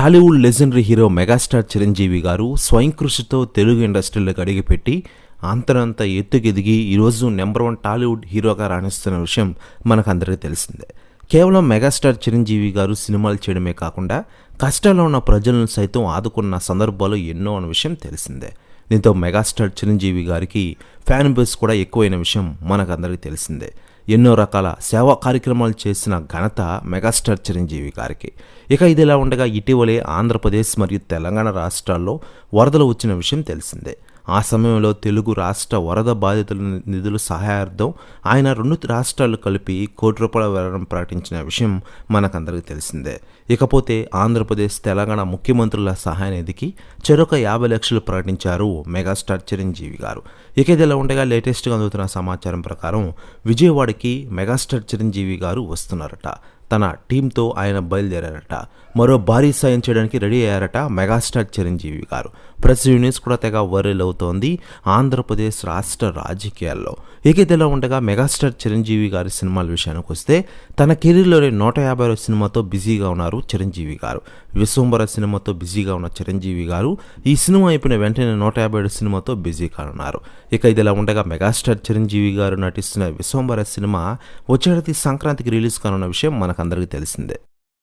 Tollywood legendary hero megastar Chiranjeevi garu స్వయం కృషితో తెలుగు ఇండస్ట్రీలోకి అడిగిపెట్టి అంతరంత ఎత్తుకెదిగి ఈరోజు నెంబర్ వన్ టాలీవుడ్ హీరోగా రాణిస్తున్న విషయం మనకందరికీ తెలిసిందే. కేవలం మెగాస్టార్ చిరంజీవి గారు సినిమాలు చేయడమే కాకుండా కష్టాల్లో ఉన్న ప్రజలను సైతం ఆదుకున్న సందర్భాలు ఎన్నో అన్న విషయం తెలిసిందే. దీంతో మెగాస్టార్ చిరంజీవి గారికి ఫ్యాన్ బేస్ కూడా ఎక్కువైన విషయం మనకందరికీ తెలిసిందే. ఎన్నో రకాల సేవా కార్యక్రమాలు చేసిన ఘనత మెగాస్టార్ చిరంజీవి గారికి. ఇక ఇదిలా ఉండగా ఇటీవలే ఆంధ్రప్రదేశ్ మరియు తెలంగాణ రాష్ట్రాల్లో వరదలు వచ్చిన విషయం తెలిసిందే. ఆ సమయంలో తెలుగు రాష్ట్ర వరద బాధితుల నిధుల సహాయార్థం ఆయన రెండు రాష్ట్రాలు కలిపి కోటి రూపాయల విరాళం ప్రకటించిన విషయం మనకందరికీ తెలిసిందే. ఇకపోతే ఆంధ్రప్రదేశ్ తెలంగాణ ముఖ్యమంత్రుల సహాయ నిధికి చెరొక యాభై లక్షలు ప్రకటించారు మెగాస్టార్ చిరంజీవి గారు. ఇక ఇదిలా ఉండగా లేటెస్ట్గా అందుతున్న సమాచారం ప్రకారం విజయవాడకి మెగాస్టార్ చిరంజీవి గారు వస్తున్నారట. తన టీంతో ఆయన బయలుదేరారట. మరో భారీ సాయం చేయడానికి రెడీ అయ్యారట మెగాస్టార్ చిరంజీవి గారు. ప్రెస్ యూనిస్ కూడా తెగ వర్రెల్ అవుతోంది ఆంధ్రప్రదేశ్ రాష్ట్ర రాజకీయాల్లో. ఇక ఉండగా మెగాస్టార్ చిరంజీవి గారి సినిమాల విషయానికి వస్తే తన కెరీర్లోనే నూట యాభై సినిమాతో బిజీగా ఉన్నారు చిరంజీవి గారు. విశ్వంబర సినిమాతో బిజీగా ఉన్న చిరంజీవి గారు ఈ సినిమా అయిపోయిన వెంటనే నూట యాభై ఏడు సినిమాతో బిజీగా ఉన్నారు ఇక ఇదిలా ఉండగా మెగాస్టార్ చిరంజీవి గారు నటిస్తున్న విశ్వంబర సినిమా వచ్చేటది సంక్రాంతికి రిలీజ్ కానున్న విషయం మనకందరికీ తెలిసిందే.